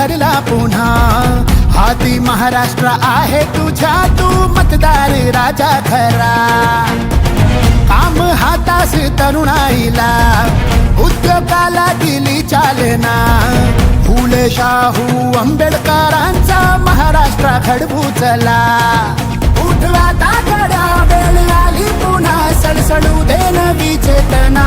ठरला पुन्हा. हाती महाराष्ट्र आहे तुझ्या तू मतदार राजा खरा. काम हातास तरुणाईला उद्योगाला दिली चालना. फुले शाहू आंबेडकरांचा महाराष्ट्र घडवू चला उठवा तागड्या वेळ आली पुन्हा सडसडू दे नवी चेतना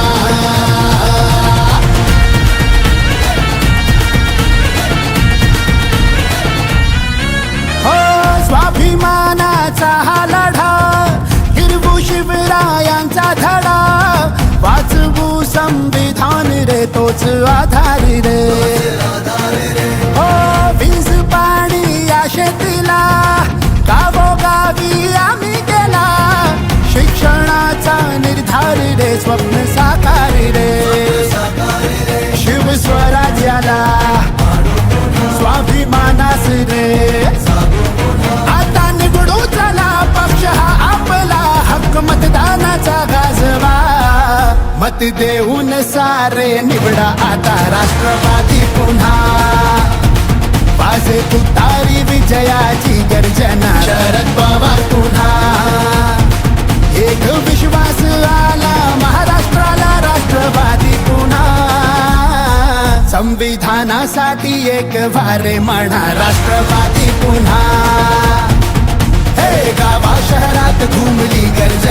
हो स्वाभिमानाचा हा लढा हिरवू शिवरायांचा धडा. वाचवू संविधान रे तोच आधार रे. हो वीज पाणी या शेतीला गावोगावी आम्ही केला. शिक्षणाचा धारी रे स्वप्न साकारी रे शिव स्वराज्याला स्वाभिमानास रे आता निवडू चला पक्ष हा आपला हक्क मतदानाचा गाजवा. मत देऊन सारे निवडा आता राष्ट्रवादी पुन्हा. वाजे तुतारी विजयाची गर्जना शरद पवार पुन्हा. एक विश्वास आला महाराष्ट्राला राष्ट्रवादी पुन्हा. संविधानासाठी एक वारे म्हणा राष्ट्रवादी पुन्हा. हे गावा शहरात घुमली गर्जना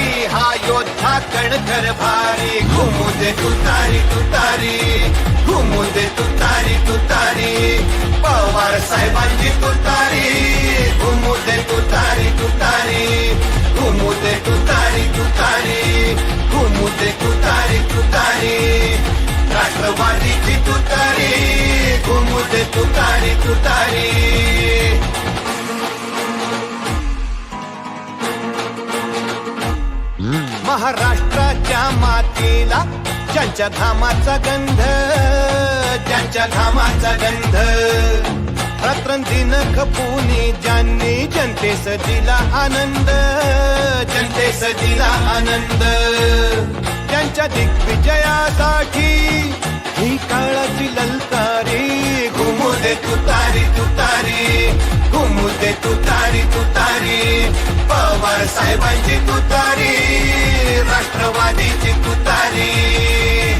कणखर भारी घुमू दे तुतारी तुतारी घुमू दे तुतारी तुतारी. पवार साहेबांची तुतारी ज्यांच्या धामाचा गंध ज्यांच्या धामाचा गंध. रात्रंदिन खपूनी ज्यांनी जनतेस दिला आनंद जनतेस दिला आनंद. त्यांच्या दिग्विजयासाठी काळाची ललकारी घुमू दे तुतारी तुतारी घुमू दे तुतारी तुतारी. पवार साहेबांची तुतारी राष्ट्रवादीची तुतारी.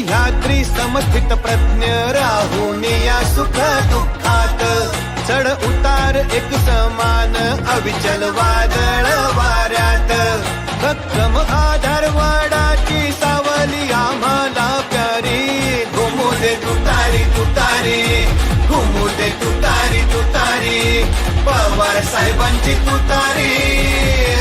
सह्याद्री समस्थित प्रज्ञ तज्ञ या सुख दुःखात. चढ उतार एक समान अविचल वादळ वाऱ्यात. भक्कम आधार वाडाची सावली आम्हाला प्यारी. घुमू दे तुतारी तुतारी. घुमू दे तुतारी तुतारी. पवार साहेबांची तुतारी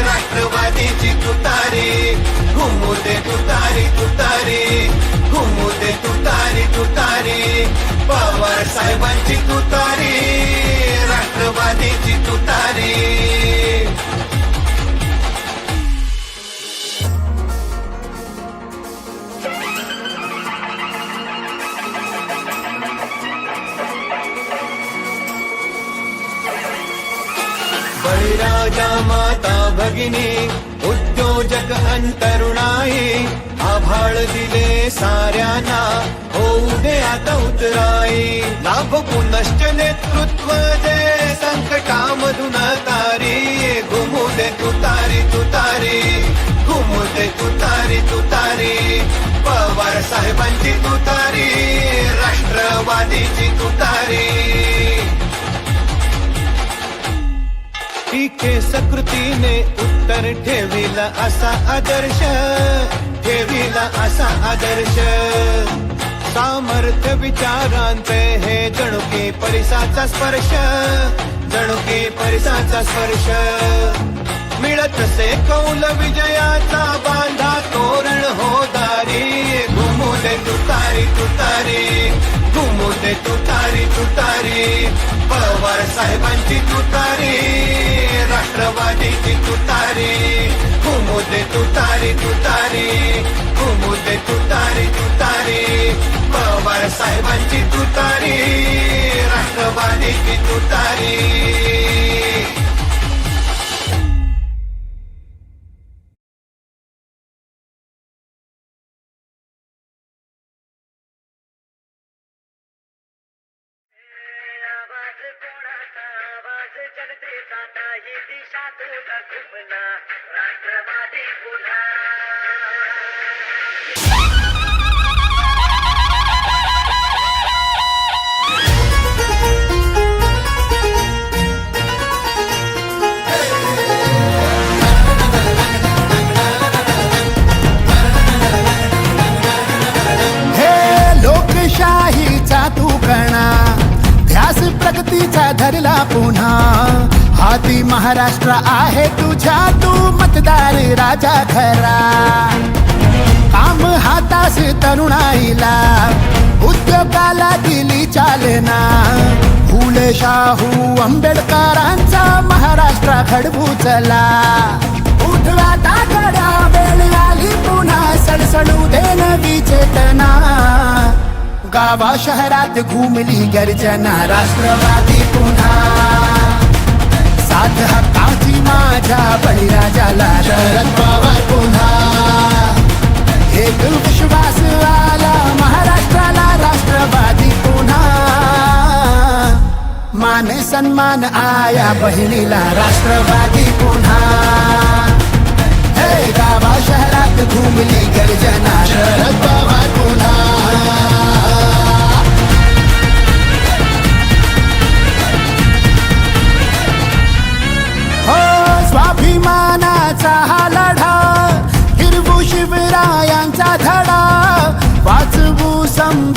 राष्ट्रवादीची तुतारी. घुमू दे तुतारी तुतारी. घुमू दे तुतारी तुतारी. पवार साहेबांची तुतारी राष्ट्रवादीची तुतारी. बळीराजा माता भगिनी जग अंतरुणाई आभाळ दिले साऱ्यांना होऊ दे आता उतराई. लाभ पुनश्च नेतृत्व जे संकटामधून तारी. घुमू दे तुतारी तुतारी. घुमू दे तुतारी तुतारी. पवार साहेबांची तुतारी राष्ट्रवादीची तुतारी. टीके सकृतीने उत्तर ठेविला असा आदर्श. ठेविला असा आदर्श. सामर्थ्य विचारांचे हे जणुकी परिसाचा स्पर्श. जणुकी परिसाचा स्पर्श. मिळत से कौल विजयाचा बांधा तोरण हो दारी. घुमू दे तुतारी तुतारी. घुमू तुतारी तुतारी पवार साहेबांची तुतारी राष्ट्रवादीची तुतारी कुमुदे तुतारी तुतारी कुमुदे तुतारी तुतारी पवार साहेबांची तुतारी राष्ट्रवादीची तुतारी जनतेचा नाही दिशातून घुमला राष्ट्रवादी पुन्हा हे लोकशाहीचा तू कणा. ध्यास प्रगतीचा धरला पुन्हा. हाती महाराष्ट्र आहे तुझ्या तू मतदार राजा खरा. काम हातास तरुणाईला उद्योगाला दिली चालना. फुले शाहू आंबेडकरांचा महाराष्ट्र घडवू चला उठवा तागडा वेळ आली पुन्हा सडसडू दे नवी चेतना. गावा शहरात घुमली गर्जना राष्ट्रवादी पुन्हा हात हक्काची माझ्या बळीराजाला. शरद पवार पुन्हा. एक विश्वास आला महाराष्ट्राला राष्ट्रवादी पुन्हा. माने सन्मान आया बहिणीला राष्ट्रवादी पुन्हा. हे गावा शहरात घुमली गर्जना शरद पवार पुन्हा.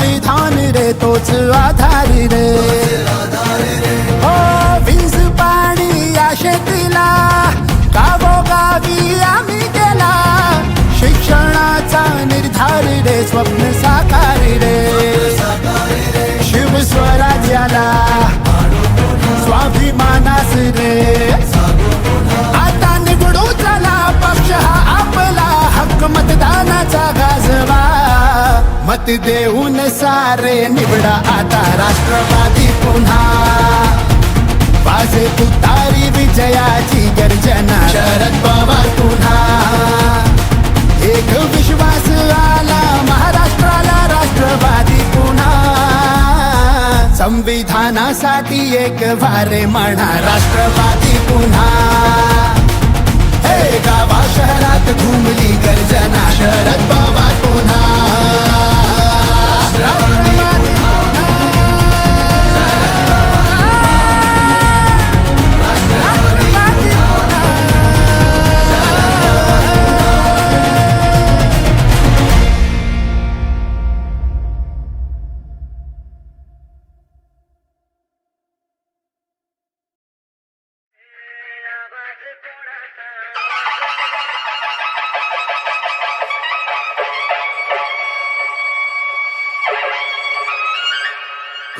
संविधान रे तोच आधारी रे. हो वीज पाणी या शेतीला गावोगावी आम्ही केला. शिक्षणाचा निर्धार रे स्वप्न साकार रे. शिव स्वराज्याला स्वाभिमानास रे. साथ देऊन सारे निवडा आता राष्ट्रवादी पुन्हा. वाजे तुतारी विजयाची गर्जना. शरद पवार पुन्हा. एक विश्वास आला महाराष्ट्राला राष्ट्रवादी पुन्हा. संविधानासाठी एक वारे म्हणा राष्ट्रवादी पुन्हा. हे गावा शहरात घुमली गर्जना. शरद पवार पुन्हा.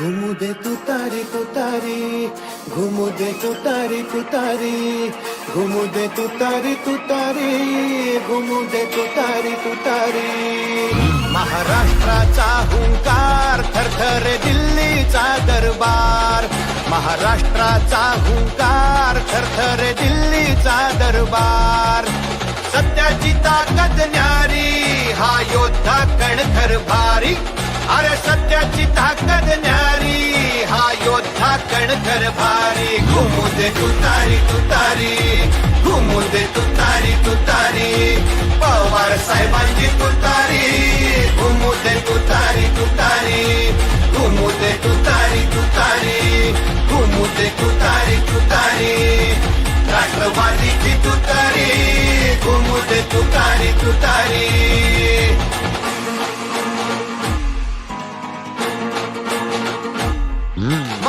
घुमू दे तू तारी तू तारी घुमू दे तू तारी तू तारी घुमू दे तू तारी तू तारी घुमू दे तू तारी तू तारी महाराष्ट्राचा हुंकार थरथर दिल्लीचा दरबार. महाराष्ट्राचा हुंकार थरथर दिल्लीचा दरबार. सत्याची ताकद न्यारी हा योद्धा कणखर भारी. अरे सत्याची ताकद न्यारी हा योद्धा कणखर भारी. घुमू दे तुतारी तुतारी घुमू दे तुतारी तुतारी. पवार साहेबांची तुतारी घुमू दे तुतारी तुतारी. घुमू दे तुतारी तुतारी घुमू दे तुतारी तुतारी. राष्ट्रवादीची तुतारी घुमू दे तुतारी तुतारी.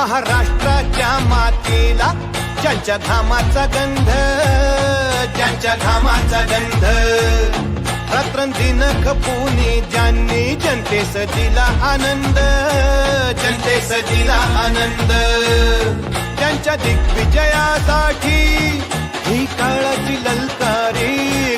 महाराष्ट्राच्या मातीला ज्यांच्या घामाचा गंध ज्यांच्या घामाचा गंध. रात्रंदिन खपुनी ज्यांनी जनतेस दिला आनंद जनतेस दिला आनंद. त्यांच्या दिग्विजयासाठी ही काळाची ललकारी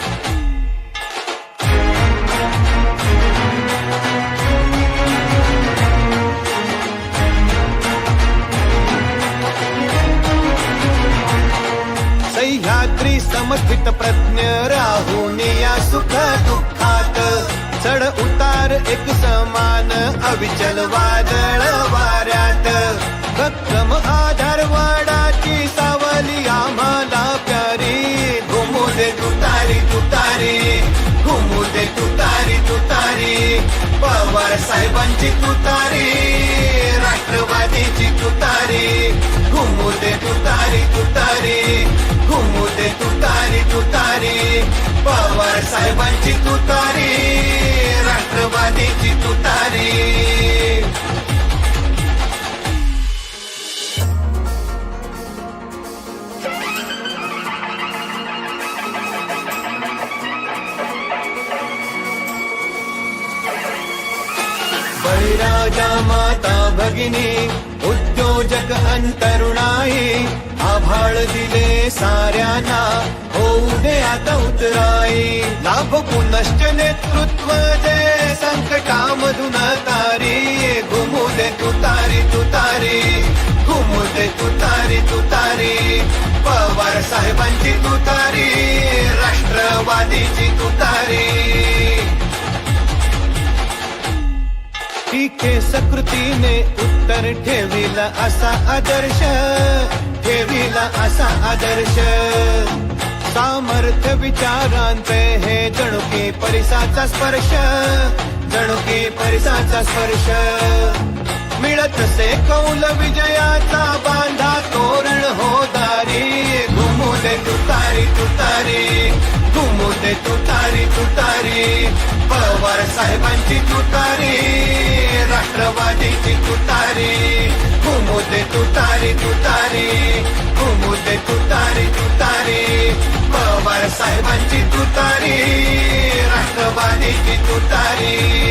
विचल वादळ वाऱ्यात. भक्कम आधार वाडाची सावली आम्हाला प्यारी. घुमू दे तुतारी तुतारी. घुमू दे तुतारी तुतारी. पवार साहेबांची तुतारी. माता उद्योजक अंतरुणाई आभाळ दिले साऱ्यांना होऊ दे आता उतराई. लाभ पुनश्च नेतृत्व दे संकटामधून तारी. घुमू दे तुतारी तुतारी. घुमू दे तुतारी तुतारी. पवार साहेबांची तुतारी राष्ट्रवादीची तुतारी. टीके सकृतीने उत्तर ठेविला असा आदर्श, ठेविला असा आदर्श. सामर्थ्य विचारांचे हे जणुकी परिसाचा स्पर्श, जणुकी परिसाचा स्पर्श. मिळत से कौल विजयाचा बांधा, तोरण हो दारी, घुमू दे तुतारी तुतारी. घुमू तुतारी तुतारी. पवार साहेबांची तुतारी राष्ट्रवादीची तुतारी. घुमू तुतारी तुतारी. घुमू तुतारी तुतारी. पवार साहेबांची तुतारी राष्ट्रवादीची तुतारी.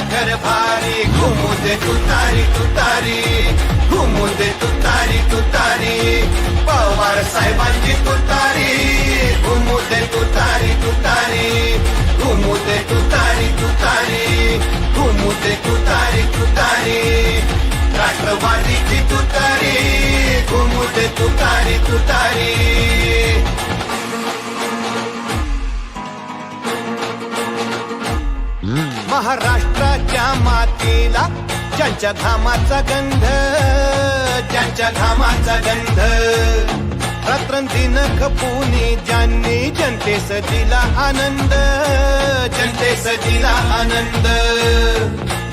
हा योद्धा कणखर भारी घुमू दे तुतारी तुतारी घुमू दे तुतारी तुतारी पवार साहेबांची तुतारी घुमू दे तुतारी तुतारी घुमू दे तुतारी तुतारी घुमू दे तुतारी तुतारी राष्ट्रवादीची तुतारी घुमू दे ज्यांच्या घामाचा गंध ज्यांच्या घामाचा गंध. रात्रंदिन खपुनी ज्यांनी जनतेस दिला आनंद जनतेस दिला आनंद.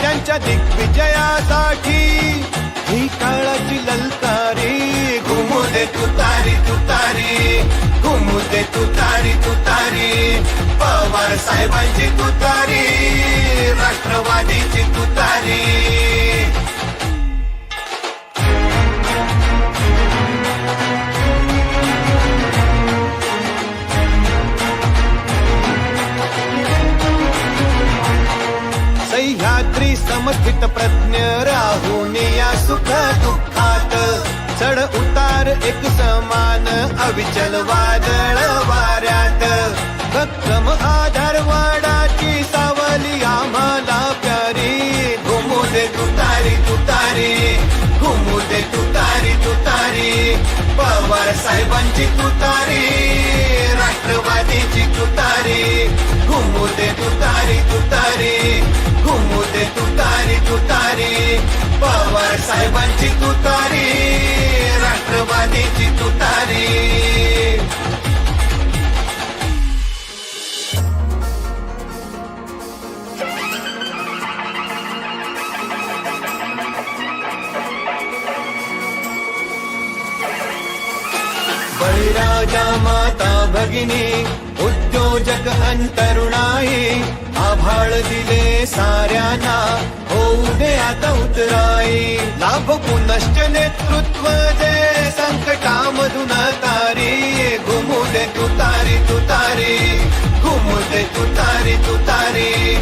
त्यांच्या दिग्विजयासाठी ही काळाची ललकारी घुमू दे तुतारी तुतारी घुमू दे तुतारी तुतारी. पवार साहेबांची तुतारी राष्ट्रवादीची तुतारी. सह्याद्री समस्थित प्रज्ञ राहून या सुख दुःखात चढ उतार एक समान अविचल वादळ. भक्कम आधार वाडाची सावली आम्हाला प्यारी. घुमू दे तुतारी तुतारी. घुमू दे तुतारी तुतारी. पवार साहेबांची तुतारी राष्ट्रवादीची तुतारी. घुमू दे तुतारी तुतारी. घुमू दे तुतारी तुतारी. पवार साहेबांची तुतारी राष्ट्रवादीची तुतारी. भगिनी उद्योजक अंतरुणाई आभाळ दिले साऱ्यांना होऊ दे आता उतराई. लाभ पुनश्च नेतृत्व जे संकटामधून तारी. घुमू दे तुतारी तुतारी. घुमू दे तुतारी तुतारी.